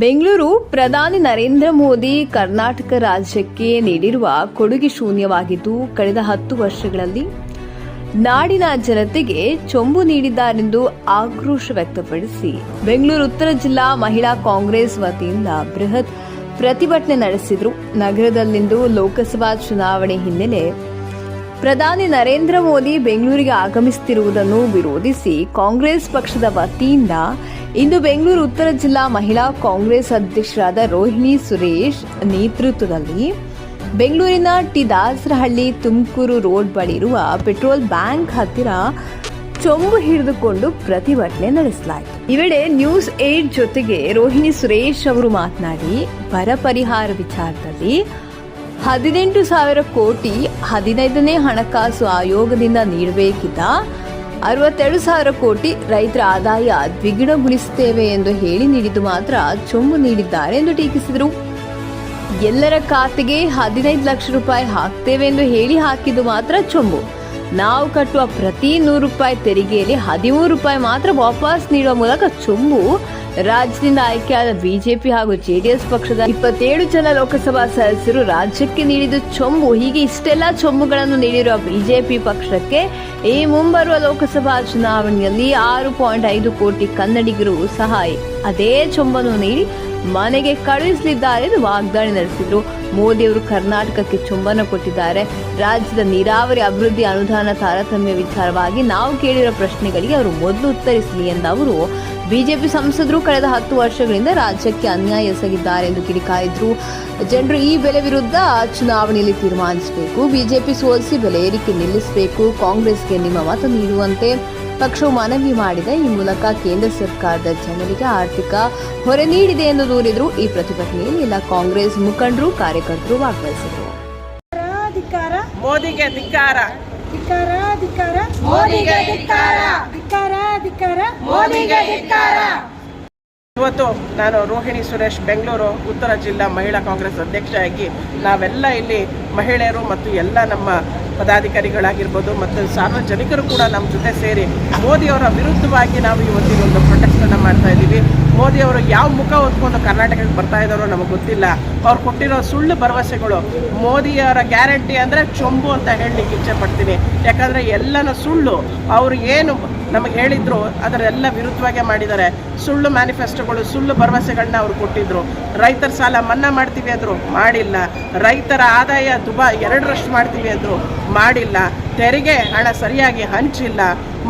ಬೆಂಗಳೂರು ಪ್ರಧಾನಿ ನರೇಂದ್ರ ಮೋದಿ ಕರ್ನಾಟಕ ರಾಜ್ಯಕ್ಕೆ ನೀಡಿರುವ ಕೊಡುಗೆ ಶೂನ್ಯವಾಗಿದ್ದು, ಕಳೆದ ಹತ್ತು ವರ್ಷಗಳಲ್ಲಿ ನಾಡಿನ ಜನತೆಗೆ ಚೊಂಬು ನೀಡಿದ್ದಾರೆಂದು ಆಕ್ರೋಶ ವ್ಯಕ್ತಪಡಿಸಿ, ಬೆಂಗಳೂರು ಉತ್ತರ ಜಿಲ್ಲಾ ಮಹಿಳಾ ಕಾಂಗ್ರೆಸ್ ವತಿಯಿಂದ ಬೃಹತ್ ಪ್ರತಿಭಟನೆ ನಡೆಸಿದರು. ನಗರದಲ್ಲಿಂದು ಲೋಕಸಭಾ ಚುನಾವಣೆ ಹಿನ್ನೆಲೆ ಪ್ರಧಾನಿ ನರೇಂದ್ರ ಮೋದಿ ಬೆಂಗಳೂರಿಗೆ ಆಗಮಿಸುತ್ತಿರುವುದನ್ನು ವಿರೋಧಿಸಿ ಕಾಂಗ್ರೆಸ್ ಪಕ್ಷದ ವತಿಯಿಂದ ಇಂದು ಬೆಂಗಳೂರು ಉತ್ತರ ಜಿಲ್ಲಾ ಮಹಿಳಾ ಕಾಂಗ್ರೆಸ್ ಅಧ್ಯಕ್ಷರಾದ ರೋಹಿಣಿ ಸುರೇಶ್ ನೇತೃತ್ವದಲ್ಲಿ ಬೆಂಗಳೂರಿನ ಟಿ ದಾಸರಹಳ್ಳಿ ತುಮಕೂರು ರೋಡ್ ಬಳಿ ಇರುವ ಪೆಟ್ರೋಲ್ ಬ್ಯಾಂಕ್ ಹತ್ತಿರ ಚೊಂಬು ಹಿಡಿದುಕೊಂಡು ಪ್ರತಿಭಟನೆ ನಡೆಸಲಾಯಿತು. ಈ ವೇಳೆ ನ್ಯೂಸ್ ಏಟ್ ಜೊತೆಗೆ ರೋಹಿಣಿ ಸುರೇಶ್ ಅವರು ಮಾತನಾಡಿ, ಬರ ಪರಿಹಾರ ವಿಚಾರದಲ್ಲಿ ಹದಿನೆಂಟು ಸಾವಿರ ಕೋಟಿ ಹದಿನೈದನೇ ಹಣಕಾಸು ಆಯೋಗದಿಂದ ನೀಡಬೇಕಿದ್ದ ಅರವತ್ತೆರಡು ಸಾವಿರ ಕೋಟಿ ರೈತರ ಆದಾಯ ದ್ವಿಗುಣಗೊಳಿಸುತ್ತೇವೆ ಎಂದು ಹೇಳಿ ನೀಡಿದ್ದು ಮಾತ್ರ ಚೊಂಬು ನೀಡಿದ್ದಾರೆ ಎಂದು ಟೀಕಿಸಿದರು. ಎಲ್ಲರ ಖಾತೆಗೆ ಹದಿನೈದು ಲಕ್ಷ ರೂಪಾಯಿ ಹಾಕ್ತೇವೆ ಎಂದು ಹೇಳಿ ಹಾಕಿದ್ದು ಮಾತ್ರ ಚೊಂಬು. ನಾವು ಕಟ್ಟುವ ಪ್ರತಿ ನೂರು ರೂಪಾಯಿ ತೆರಿಗೆಯಲ್ಲಿ ಹದಿಮೂರು ರೂಪಾಯಿ ಮಾತ್ರ ವಾಪಸ್ ನೀಡುವ ಮೂಲಕ ಚೊಂಬು. ರಾಜ್ಯದಿಂದ ಆಯ್ಕೆಯಾದ ಬಿಜೆಪಿ ಹಾಗೂ ಜೆಡಿಎಸ್ ಪಕ್ಷದ ಇಪ್ಪತ್ತೇಳು ಜನ ಲೋಕಸಭಾ ಸದಸ್ಯರು ರಾಜ್ಯಕ್ಕೆ ನೀಡಿದ ಚೊಂಬು. ಹೀಗೆ ಇಷ್ಟೆಲ್ಲ ಚೊಂಬುಗಳನ್ನು ನೀಡಿರುವ ಬಿಜೆಪಿ ಪಕ್ಷಕ್ಕೆ ಈ ಮುಂಬರುವ ಲೋಕಸಭಾ ಚುನಾವಣೆಯಲ್ಲಿ ಆರು ಪಾಯಿಂಟ್ ಐದು ಕೋಟಿ ಕನ್ನಡಿಗರು ಸಹ ಅದೇ ಚೊಂಬನ್ನು ನೀಡಿ ಮನೆಗೆ ಕಳುಹಿಸಲಿದ್ದಾರೆ ಎಂದು ವಾಗ್ದಾಳಿ ನಡೆಸಿದ್ರು. ಮೋದಿ ಅವರು ಕರ್ನಾಟಕಕ್ಕೆ ಚುಂಬನ ಕೊಟ್ಟಿದ್ದಾರೆ. ರಾಜ್ಯದ ನೀರಾವರಿ ಅಭಿವೃದ್ಧಿ ಅನುದಾನ ತಾರತಮ್ಯ ವಿಚಾರವಾಗಿ ನಾವು ಕೇಳಿರೋ ಪ್ರಶ್ನೆಗಳಿಗೆ ಅವರು ಮೊದಲು ಉತ್ತರಿಸಲಿ ಎಂದ ಅವರು ಬಿಜೆಪಿ ಸಂಸದರು ಕಳೆದ ಹತ್ತು ವರ್ಷಗಳಿಂದ ರಾಜ್ಯಕ್ಕೆ ಅನ್ಯಾಯ ಎಸಗಿದ್ದಾರೆ ಎಂದು ಕಿಡಿಕಾರಿದ್ರು. ಜನರು ಈ ಬೆಲೆ ವಿರುದ್ಧ ಚುನಾವಣೆಯಲ್ಲಿ ತೀರ್ಮಾನಿಸಬೇಕು. ಬಿಜೆಪಿ ಸೋಲಿಸಿ ಬೆಲೆ ಏರಿಕೆ ನಿಲ್ಲಿಸಬೇಕು. ಕಾಂಗ್ರೆಸ್ಗೆ ನಿಮ್ಮ ಮತ ನೀಡುವಂತೆ ಪಕ್ಷವು ಮನವಿ ಮಾಡಿದೆ. ಈ ಮೂಲಕ ಕೇಂದ್ರ ಸರ್ಕಾರದ ಜನರಿಗೆ ಆರ್ಥಿಕ ಹೊರೆ ನೀಡಿದೆ ಎಂದು ದೂರಿದ್ರು. ಈ ಪ್ರತಿಭಟನೆಯಲ್ಲಿ ಎಲ್ಲ ಕಾಂಗ್ರೆಸ್ ಮುಖಂಡರು ಕಾರ್ಯಕರ್ತರು ಭಾಗವಹಿಸಿದರು ಧಿಕ್ಕಾರ ಮೋದಿಗೆ ಧಿಕ್ಕಾರ. ಧಿಕ್ಕಾರ ಧಿಕ್ಕಾರ. ಮೋದಿಗೆ ಧಿಕ್ಕಾರ. ಧಿಕ್ಕಾರ ಧಿಕ್ಕಾರ. ಮೋದಿಗೆ ಧಿಕ್ಕಾರ. ಇವತ್ತು ನಾನು ರೋಹಿಣಿ ಸುರೇಶ್ ಬೆಂಗಳೂರು ಉತ್ತರ ಜಿಲ್ಲಾ ಮಹಿಳಾ ಕಾಂಗ್ರೆಸ್ ಅಧ್ಯಕ್ಷರಾಗಿ ನಾವೆಲ್ಲ ಇಲ್ಲಿ ಮಹಿಳೆಯರು ಮತ್ತು ಎಲ್ಲ ನಮ್ಮ ಪದಾಧಿಕಾರಿಗಳಾಗಿರ್ಬೋದು ಮತ್ತು ಸಾರ್ವಜನಿಕರು ಕೂಡ ನಮ್ಮ ಜೊತೆ ಸೇರಿ ಮೋದಿಯವರ ವಿರುದ್ಧವಾಗಿ ನಾವು ಇವತ್ತಿನ ಒಂದು ಪ್ರೊಟೆಸ್ಟನ್ನು ಮಾಡ್ತಾ ಇದ್ದೀವಿ. ಮೋದಿಯವರು ಯಾವ ಮುಖ ಹೊತ್ಕೊಂಡು ಕರ್ನಾಟಕಕ್ಕೆ ಬರ್ತಾ ಇದ್ದಾರೋ ನಮಗೆ ಗೊತ್ತಿಲ್ಲ. ಅವ್ರು ಕೊಟ್ಟಿರೋ ಸುಳ್ಳು ಭರವಸೆಗಳು ಮೋದಿಯವರ ಗ್ಯಾರಂಟಿ ಅಂದರೆ ಚೊಂಬು ಅಂತ ಹೇಳಲಿಕ್ಕೆ ಇಚ್ಛೆ ಪಡ್ತೀನಿ. ಯಾಕಂದರೆ ಎಲ್ಲನೂ ಸುಳ್ಳು ಅವರು ಏನು ನಮಗೆ ಹೇಳಿದ್ರು ಅದರೆಲ್ಲ ವಿರುದ್ಧವಾಗೇ ಮಾಡಿದ್ದಾರೆ. ಸುಳ್ಳು ಮ್ಯಾನಿಫೆಸ್ಟೋಗಳು ಸುಳ್ಳು ಭರವಸೆಗಳನ್ನ ಅವ್ರು ಕೊಟ್ಟಿದ್ರು. ರೈತರ ಸಾಲ ಮನ್ನಾ ಮಾಡ್ತೀವಿ ಅಂದರು ಮಾಡಿಲ್ಲ. ರೈತರ ಆದಾಯ ದುಬಾ ಎರಡರಷ್ಟು ಮಾಡ್ತೀವಿ ಅಂದರು ಮಾಡಿಲ್ಲ, ತೆರಿಗೆ ಹಣ ಸರಿಯಾಗಿ ಹಂಚಿಲ್ಲ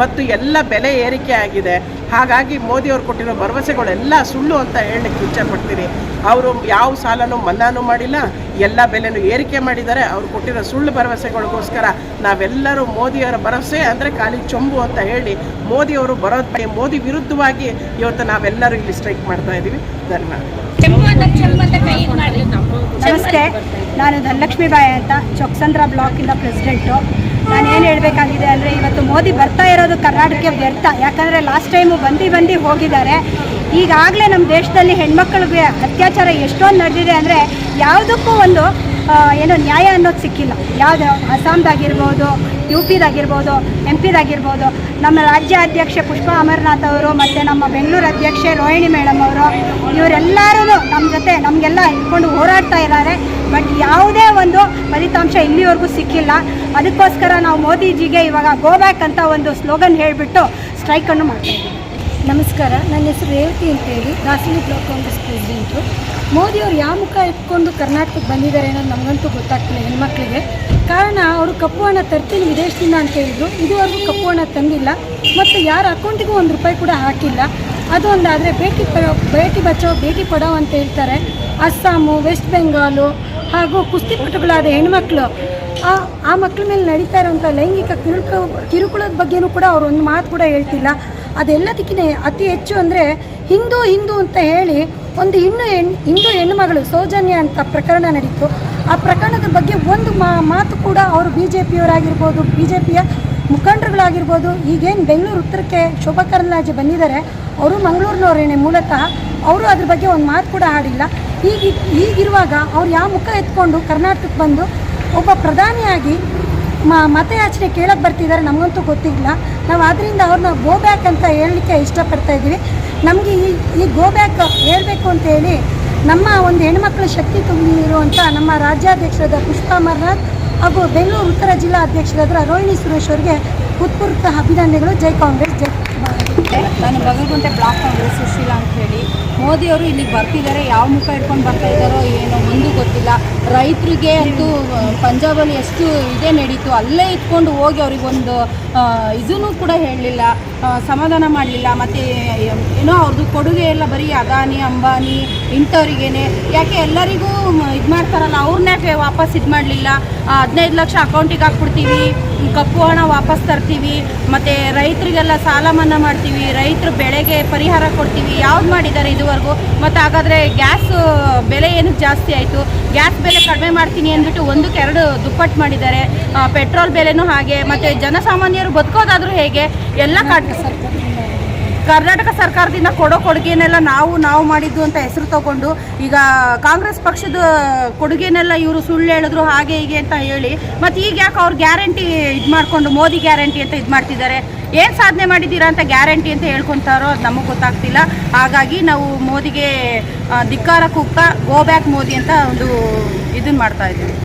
ಮತ್ತು ಎಲ್ಲ ಬೆಲೆ ಏರಿಕೆ ಆಗಿದೆ. ಹಾಗಾಗಿ ಮೋದಿಯವರು ಕೊಟ್ಟಿರೋ ಭರವಸೆಗಳೆಲ್ಲ ಸುಳ್ಳು ಅಂತ ಹೇಳಲಿಕ್ಕೆ ಇಚ್ಛೆ ಪಡ್ತೀನಿ ಅವರು ಯಾವ ಸಾಲನೂ ಮನ್ನಾನೂ ಮಾಡಿಲ್ಲ, ಎಲ್ಲ ಬೆಲೆನೂ ಏರಿಕೆ ಮಾಡಿದ್ದಾರೆ. ಅವ್ರು ಕೊಟ್ಟಿರೋ ಸುಳ್ಳು ಭರವಸೆಗಳಿಗೋಸ್ಕರ ನಾವೆಲ್ಲರೂ ಮೋದಿಯವರ ಭರವಸೆ ಅಂದರೆ ಖಾಲಿ ಚೊಂಬು ಅಂತ ಹೇಳಿ ಮೋದಿಯವರು ಬರೋದು ಮೋದಿ ವಿರುದ್ಧವಾಗಿ ಇವತ್ತು ನಾವೆಲ್ಲರೂ ಇಲ್ಲಿ ಸ್ಟ್ರೈಕ್ ಮಾಡ್ತಾ ಇದ್ದೀವಿ. ಧನ್ಯವಾದ ನಮಸ್ತೆ, ನಾನು ಧನಲಕ್ಷ್ಮಿ ಬಾಯಿ ಅಂತ, ಚೊಕ್ಸಂದ್ರ ಬ್ಲಾಕಿಂದ ಪ್ರೆಸಿಡೆಂಟು. ನಾನು ಏನು ಹೇಳಬೇಕಾಗಿದೆ ಅಂದರೆ, ಇವತ್ತು ಮೋದಿ ಬರ್ತಾ ಇರೋದು ಕರ್ನಾಟಕಕ್ಕೆ ವ್ಯರ್ಥ. ಯಾಕಂದರೆ ಲಾಸ್ಟ್ ಟೈಮು ಬಂದು ಬಂದು ಹೋಗಿದ್ದಾರೆ. ಈಗಾಗಲೇ ನಮ್ಮ ದೇಶದಲ್ಲಿ ಹೆಣ್ಮಕ್ಳಿಗೆ ಅತ್ಯಾಚಾರ ಎಷ್ಟೊಂದು ನಡೆದಿದೆ ಅಂದರೆ, ಯಾವುದಕ್ಕೂ ಒಂದು ಏನು ನ್ಯಾಯ ಅನ್ನೋದು ಸಿಕ್ಕಿಲ್ಲ. ಯಾವುದು ಅಸ್ಸಾಂದಾಗಿರ್ಬೋದು, ಯು ಪಿದಾಗಿರ್ಬೋದು ಎಂ ಪಿದಾಗಿರ್ಬೋದು ನಮ್ಮ ರಾಜ್ಯ ಅಧ್ಯಕ್ಷೆ ಪುಷ್ಪ ಅಮರನಾಥ್ ಅವರು ಮತ್ತು ನಮ್ಮ ಬೆಂಗಳೂರು ಅಧ್ಯಕ್ಷೆ ರೋಹಿಣಿ ಮೇಡಮ್ ಅವರು ಇವರೆಲ್ಲರೂ ನಮ್ಮ ಜೊತೆ ನಮಗೆಲ್ಲ ಇಟ್ಕೊಂಡು ಹೋರಾಡ್ತಾ ಇದ್ದಾರೆ. ಬಟ್ ಯಾವುದೇ ಒಂದು ಫಲಿತಾಂಶ ಇಲ್ಲಿವರೆಗೂ ಸಿಕ್ಕಿಲ್ಲ. ಅದಕ್ಕೋಸ್ಕರ ನಾವು ಮೋದಿಜಿಗೆ ಇವಾಗ ಗೋ ಬ್ಯಾಕ್ ಅಂತ ಒಂದು ಸ್ಲೋಗನ್ ಹೇಳಿಬಿಟ್ಟು ಸ್ಟ್ರೈಕನ್ನು ಮಾಡ್ತಾ ಇದ್ದೀವಿ. ನಮಸ್ಕಾರ. ನನ್ನ ಹೆಸರು ರೇವತಿ ಅಂತೇಳಿ. Dasali block Congress president. ಮೋದಿಯವರು ಯಾವ ಮುಖ ಇಟ್ಕೊಂಡು ಕರ್ನಾಟಕಕ್ಕೆ ಬಂದಿದ್ದಾರೆ ಅನ್ನೋದು ನಮಗಂತೂ ಗೊತ್ತಾಗ್ತಿಲ್ಲ ಹೆಣ್ಮಕ್ಳಿಗೆ. ಕಾರಣ ಅವರು ಕಪ್ಪು ಹಣ ತರ್ತೀನಿ, ವಿದೇಶದಿಂದ ಅಂತ ಹೇಳಿದ್ರು. ಇದುವರೆಗೂ ಕಪ್ಪು ಹಣ ತಂದಿಲ್ಲ. ಮತ್ತು ಯಾರ ಅಕೌಂಟಿಗೂ ಒಂದು ರೂಪಾಯಿ ಕೂಡ ಹಾಕಿಲ್ಲ. ಅದು ಒಂದಾದರೆ ಬೇಟಿ ಪಡೋ ಭೇಟಿ ಬಚಾವ್ ಭೇಟಿ ಪಡೋ ಅಂತ ಹೇಳ್ತಾರೆ. ಅಸ್ಸಾಮು, ವೆಸ್ಟ್ ಬೆಂಗಾಲು ಹಾಗೂ ಕುಸ್ತಿಪಟುಗಳಾದ ಹೆಣ್ಮಕ್ಳು. ಆ ಆ ಮಕ್ಕಳ ಮೇಲೆ ನಡೀತಾ ಇರೋಂಥ ಲೈಂಗಿಕ ಕಿರುಕ ಕಿರುಕುಳದ ಬಗ್ಗೆನೂ ಕೂಡ ಅವರು ಒಂದು ಮಾತು ಕೂಡ ಹೇಳ್ತಿಲ್ಲ. ಅದೆಲ್ಲದಕ್ಕಿಂತ ಅತಿ ಹೆಚ್ಚು ಅಂದರೆ ಹಿಂದೂ ಹಿಂದೂ ಅಂತ ಹೇಳಿ ಒಂದು ಇನ್ನು ಹೆಣ್, ಹಿಂದೂ ಹೆಣ್ಣುಮಗಳು ಸೌಜನ್ಯ ಅಂತ ಪ್ರಕರಣ ನಡೀತು. ಆ ಪ್ರಕರಣದ ಬಗ್ಗೆ ಒಂದು ಮಾತು ಕೂಡ ಅವರು ಬಿ ಜೆ ಪಿಯವರಾಗಿರ್ಬೋದು ಬಿ ಜೆ ಪಿಯ ಮುಖಂಡರುಗಳಾಗಿರ್ಬೋದು. ಈಗೇನು ಬೆಂಗಳೂರು ಉತ್ತರಕ್ಕೆ ಶೋಭಾ ಕರಂದ್ಲಾಜೆ ಬಂದಿದ್ದಾರೆ, ಅವರು ಮಂಗಳೂರಿನವರೇನೆ ಮೂಲತಃ, ಅವರು ಅದ್ರ ಬಗ್ಗೆ ಒಂದು ಮಾತು ಕೂಡ ಆಡಿಲ್ಲ. ಈಗ, ಈಗಿರುವಾಗ ಅವ್ರು ಯಾವ ಮುಖ ಎತ್ಕೊಂಡು ಕರ್ನಾಟಕಕ್ಕೆ ಬಂದು ಒಬ್ಬ ಪ್ರಧಾನಿಯಾಗಿ ಮತಯಾಚನೆ ಕೇಳಕ್ಕೆ ಬರ್ತಿದ್ದಾರೆ ನಮಗಂತೂ ಗೊತ್ತಿಲ್ಲ. ನಾವು ಅದರಿಂದ ಅವ್ರನ್ನ ಗೋ ಬ್ಯಾಕ್ ಅಂತ ಹೇಳಲಿಕ್ಕೆ ಇಷ್ಟಪಡ್ತಾ ಇದ್ದೀವಿ. ನಮಗೆ ಈ ಈ ಗೋ ಬ್ಯಾಕ್ ಹೇಳಬೇಕು ಅಂತ ಹೇಳಿ ನಮ್ಮ ಒಂದು ಹೆಣ್ಮಕ್ಳ ಶಕ್ತಿ ತುಂಬಿರುವಂಥ ನಮ್ಮ ರಾಜ್ಯಾಧ್ಯಕ್ಷರಾದ ಪುಷ್ಪ ಅಮರ್ನಾಥ್ ಹಾಗೂ ಬೆಂಗಳೂರು ಉತ್ತರ ಜಿಲ್ಲಾ ಅಧ್ಯಕ್ಷರಾದ ರೋಹಿಣಿ ಸುರೇಶ್ ಅವರಿಗೆ ಉತ್ಪೂರ್ತ ಅಭಿನಂದನೆಗಳು. ಜೈ ಕಾಂಗ್ರೆಸ್, ಜೈ ಭಾರತ್. ನಾನು ಬಗಲ್ಗುಂಟೆ ಬ್ಲಾಕ್ ಕಾಂಗ್ರೆಸ್ ಸುಶೀಲಾ ಅಂತ ಹೇಳಿ. ಮೋದಿಯವರು ಇಲ್ಲಿಗೆ ಬರ್ತಿದ್ದಾರೆ. ಯಾವ ಮುಖ ಇಟ್ಕೊಂಡು ಬರ್ತಾ ಇದ್ದಾರೋ ಏನೋ ಮುಂದೂ ಗೊತ್ತಿಲ್ಲ. ರೈತರಿಗೆ ಅಂತೂ ಪಂಜಾಬಲ್ಲಿ ಎಷ್ಟು ಇದೇ ನಡೀತು, ಅಲ್ಲೇ ಇಟ್ಕೊಂಡು ಹೋಗಿ ಅವ್ರಿಗೊಂದು ಇದನ್ನು ಕೂಡ ಹೇಳಲಿಲ್ಲ. ಸಮಾಧಾನ ಮಾಡಲಿಲ್ಲ. ಮತ್ತು ಏನೋ ಅವ್ರದ್ದು ಕೊಡುಗೆ ಎಲ್ಲ ಬರೀ ಅದಾನಿ, ಅಂಬಾನಿ, ಇಂಥವ್ರಿಗೇನೆ. ಯಾಕೆ ಎಲ್ಲರಿಗೂ ಇದು ಮಾಡ್ತಾರಲ್ಲ ಅವ್ರನ್ನೇ ವಾಪಸ್ ಇದು ಮಾಡಲಿಲ್ಲ ಹದಿನೈದು ಲಕ್ಷ ಅಕೌಂಟಿಗೆ ಹಾಕ್ಬಿಡ್ತೀವಿ. ಕಪ್ಪು ಹಣ ವಾಪಸ್ ತರ್ತೀವಿ, ಮತ್ತು ರೈತರಿಗೆಲ್ಲ ಸಾಲ ಮನ್ನಾ ಮಾಡ್ತೀವಿ, ರೈತರು ಬೆಳೆಗೆ ಪರಿಹಾರ ಕೊಡ್ತೀವಿ, ಯಾವ್ದು ಮಾಡಿದ್ದಾರೆ ಇದುವರೆಗೂ? ಮತ್ತು ಹಾಗಾದರೆ ಗ್ಯಾಸ್ ಬೆಲೆ ಏನು ಜಾಸ್ತಿ ಆಯಿತು? ಗ್ಯಾಸ್ ಬೆಲೆ ಕಡಿಮೆ ಮಾಡ್ತೀನಿ ಅಂದ್ಬಿಟ್ಟು ಒಂದಕ್ಕೆ ಎರಡು ದುಪ್ಪಟ್ಟು ಮಾಡಿದ್ದಾರೆ. ಪೆಟ್ರೋಲ್ ಬೆಲೆನೂ ಹಾಗೆ, ಮತ್ತು ಜನಸಾಮಾನ್ಯರು ಬದುಕೋದಾದರೂ ಹೇಗೆ? ಎಲ್ಲ ಕಡ್ ಕರ್ನಾಟಕ ಸರ್ಕಾರದಿಂದ ಕೊಡೋ ಕೊಡುಗೆನೆಲ್ಲ ನಾವು ನಾವು ಮಾಡಿದ್ದು ಅಂತ ಹೆಸರು ತಗೊಂಡು ಈಗ ಕಾಂಗ್ರೆಸ್ ಪಕ್ಷದ ಕೊಡುಗೆನೆಲ್ಲ ಇವರು ಸುಳ್ಳು ಹೇಳಿದ್ರು, ಹಾಗೆ ಹೀಗೆ ಅಂತ ಹೇಳಿ. ಮತ್ತು ಈಗ ಯಾಕೆ ಅವ್ರು ಗ್ಯಾರಂಟಿ ಇದು ಮಾಡಿಕೊಂಡು ಮೋದಿ ಗ್ಯಾರಂಟಿ ಅಂತ ಇದು ಮಾಡ್ತಿದ್ದಾರೆ? ಏನು ಸಾಧನೆ ಮಾಡಿದ್ದೀರಾ ಅಂತ ಗ್ಯಾರಂಟಿ ಅಂತ ಹೇಳ್ಕೊತಾರೋ ಅದು ನಮಗೆ ಗೊತ್ತಾಗ್ತಿಲ್ಲ. ಹಾಗಾಗಿ ನಾವು ಮೋದಿಗೆ ಧಿಕ್ಕಾರ ಕೂಗ್ತಾ ಗೋ ಬ್ಯಾಕ್ ಮೋದಿ ಅಂತ ಒಂದು ಇದನ್ನು ಮಾಡ್ತಾ ಇದ್ದೀವಿ.